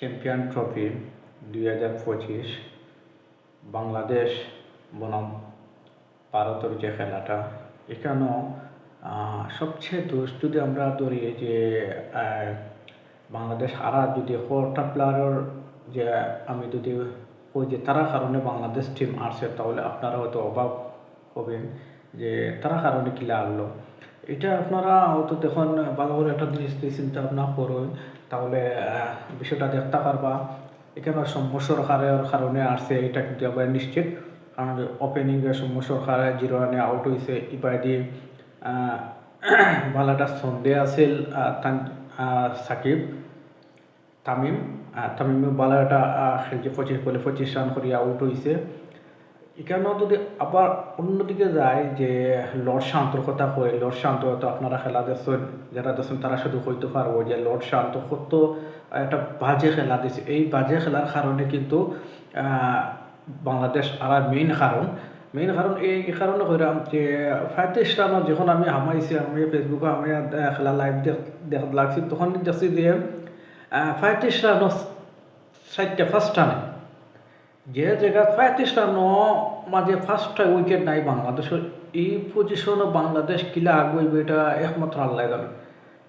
Champion trophy দুই হাজার পঁচিশ, বাংলাদেশ বনাম ভারতের যে খেলাটা, এখানেও সবচেয়ে দোষ যদি আমরা ধরি যে বাংলাদেশ হারা যদি কটা প্লেয়ারের যে, আমি যদি ওই যে তারা কারণে বাংলাদেশ টিম আসছে তাহলে আপনারা হয়তো অবাক হবেন যে তারা কারণে কিলা আনলো এটা আপনারা হয়তো দেখুন ভালো করে একটা জিনিস চিন্তা ভাবনা করুন তাহলে বিষয়টা দেখতে পারবা। এখানে সৌম্য সরকারের কারণে আসছে এটা কিন্তু এবার নিশ্চিত। কারণ ওপেনিংয়ে সৌম্য সরকার জিরো রানে আউট হয়েছে ইবাদি ভালো একটা সন্দেহ আছিল সাকিব তামিম। আহ, তামিমে ভালো একটা খেলছে পঁচিশ বলে পঁচিশ রান করে আউট হয়েছে এখানেও যদি আবার অন্যদিকে যায় যে লর্ড শান্তর কথা কয় লর্ড শান্ত তো আপনারা খেলা দেখছেন, যারা দেখছেন তারা শুধু হইতে পারব যে লর্ড শান্ত কত একটা বাজে খেলা দিছে। এই বাজে খেলার কারণে কিন্তু বাংলাদেশ আর মেইন কারণ মেইন কারণ এই কারণে কইরাম যে পঁয়ত্রিশ রানত যখন আমি হামাইছি, আমি ফেসবুকে আমি খেলা লাইভ দেখ লাগছি, তখন দেখছি যে রানত চারটে ফার্স্ট রানে যে জায়গা পঁয়ত্রিশ রান মাঝে ফার্স্ট উইকেট নাই বাংলাদেশের। এই পজিশনে বাংলাদেশ কিলা আগুইবে, এটা একমাত্র আল্লাহ জানে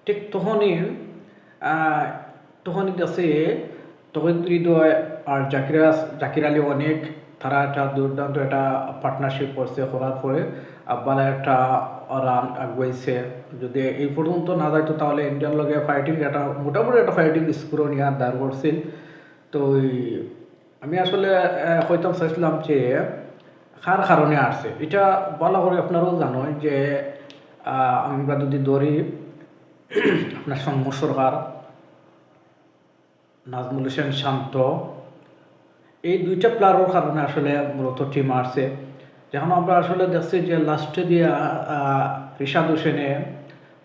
ঠিক তখনই তখনই দেখছে, তখন হৃদয় আর জাকিরা জাকির আলী অনেক, তারা একটা দুর্দান্ত একটা পার্টনারশিপ করছে, করার পরে আব্বালা একটা রান আগুয়াইছে যদি এই পর্যন্ত না যাইতো তাহলে ইন্ডিয়ার লগে ফাইটিং একটা মোটামুটি একটা ফাইটিং স্কোর নিয়ে দাঁড় করছিল তো আমি আসলে হয়তো চাইছিলাম যে, কার কারণে আসছে? এটা ভালো করে আপনারাও জানো যে আমরা যদি ধরি, আপনার সৌম্য সরকার, নাজমুল হোসেন শান্ত, এই দুইটা প্লেয়ারের কারণে আসলে মূলত টিম আসছে। যখন আমরা আসলে দেখছি যে লাস্টে দিয়ে রিশাদ হোসেনে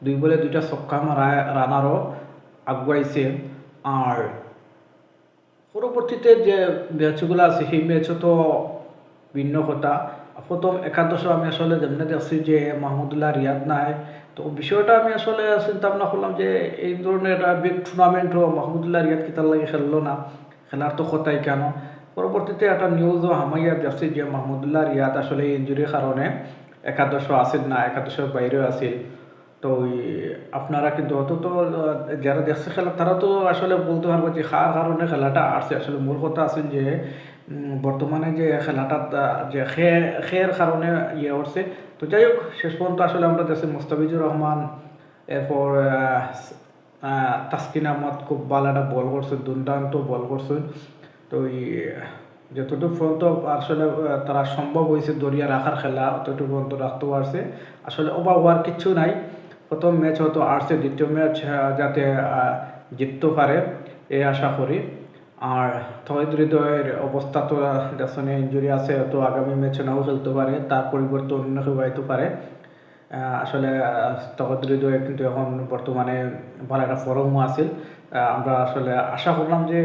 দুই বলে দুইটা ছক্কা মারা রানারও আগুয়াইছে। আর পরবর্তীতে যে ম্যাচগুলো আছে, সেই ম্যাচও তো ভিন্ন কথা। প্রথম একাদশ আমি আসলে যেমনি দেখছি যে মাহমুদুল্লাহ রিয়াদ নাই। তো বিষয়টা আমি আসলে চিন্তা ভাবনা করলাম যে এই ধরনের একটা বিগ টুর্নামেন্টও মাহমুদুল্লাহ রিয়াদ কি তার লাগে খেললো না? খেলার তো কথাই কেন? পরবর্তীতে একটা নিউজও হামাইয়া দেখছি যে মাহমুদুল্লাহ রিয়াদ আসলে ইঞ্জুরির কারণে একাদশ আসিল না একাদশের বাইরেও আসিল তো আপনারা কিন্তু অত তো, যারা দেখছে খেলা, তারা তো আসলে বলতে পারব যে কার কারণে খেলাটা আসছে। আসলে মূল কথা আছে যে বর্তমানে যে খেলাটা যে খে, খের কারণে ইয়ে উঠছে তো যাই হোক, শেষ পর্যন্ত আসলে আমরা দেখছি মুস্তাফিজুর রহমান, এরপর তাসকিন আহমদ খুব ভালো একটা বল করছেন, দুর্দান্ত বল করছেন। তো ওই, যতটুকু পর্যন্ত আসলে তারা সম্ভব হয়েছে দরিয়া রাখার খেলা, ততটুকু পর্যন্ত রাখতে পারছে। আসলে অভাব হওয়ার কিচ্ছু নাই। প্রথম ম্যাচ হতো আসছে দ্বিতীয় ম্যাচ যাতে জিততে পারে এই আশা করি। আর তহিদ হৃদয়ের অবস্থা তো দেখনে ইঞ্জুরি আছে তো আগামী ম্যাচে নাও খেলতে পারে তার পরিবর্তে অন্য কেউ আইতে পারে। আসলে তহিদ হৃদয় কিন্তু এখন বর্তমানে ভালো একটা ফরমও আহ, আমরা আসলে আশা করলাম যে